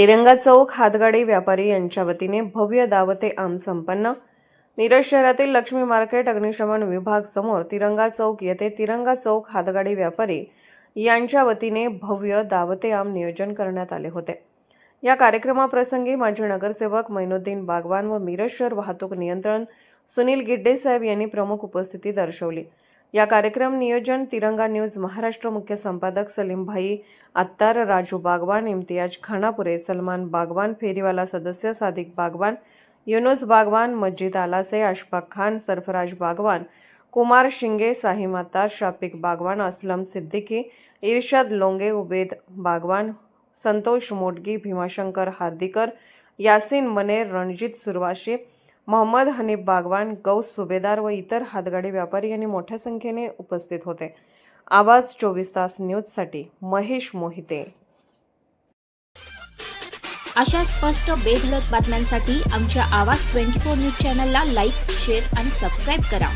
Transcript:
तिरंगा चौक हातगाडी व्यापारी यांच्या वतीने भव्य दावते आम संपन्न. मिरज शहरातील लक्ष्मी मार्केट अग्निशमन विभाग समोर तिरंगा चौक येथे तिरंगा चौक हातगाडी व्यापारी यांच्या वतीने भव्य दावते आम नियोजन करण्यात आले होते. या कार्यक्रमाप्रसंगी माजी नगरसेवक मैनुद्दीन बागवान व मिरज शहर वाहतूक नियंत्रण सुनील गिड्डे साहेब यांनी प्रमुख उपस्थिती दर्शवली. या कार्यक्रम नियोजन तिरंगा न्यूज महाराष्ट्र मुख्य संपादक सलीमभाई अत्तार राजू बागवान इम्तियाज खानापुरे सलमान बागवान फेरीवाला सदस्य सादिक बागवान युनुस बागवान मस्जिद आलासे अशफाक खान सरफराज बागवान कुमार शिंगे साहिम अत्तार शापिक बागवान असलम सिद्दीकी इर्शाद लोंगे उबेद बागवान संतोष मोटगी भीमाशंकर हार्दिकर यासिन मनेर रणजित सुरवाशी मोहम्मद हनीफ बागवान गौस सुभेदार व इतर हातगाडी व्यापारी यांनी मोठ्या संख्येने उपस्थित होते. आवाज चोवीस तास न्यूजसाठी महेश मोहिते. अशा स्पष्ट बेधडक बातम्यांसाठी आमच्या आवाज ट्वेंटी फोर न्यूज चॅनलला लाईक शेअर आणि सबस्क्राईब करा.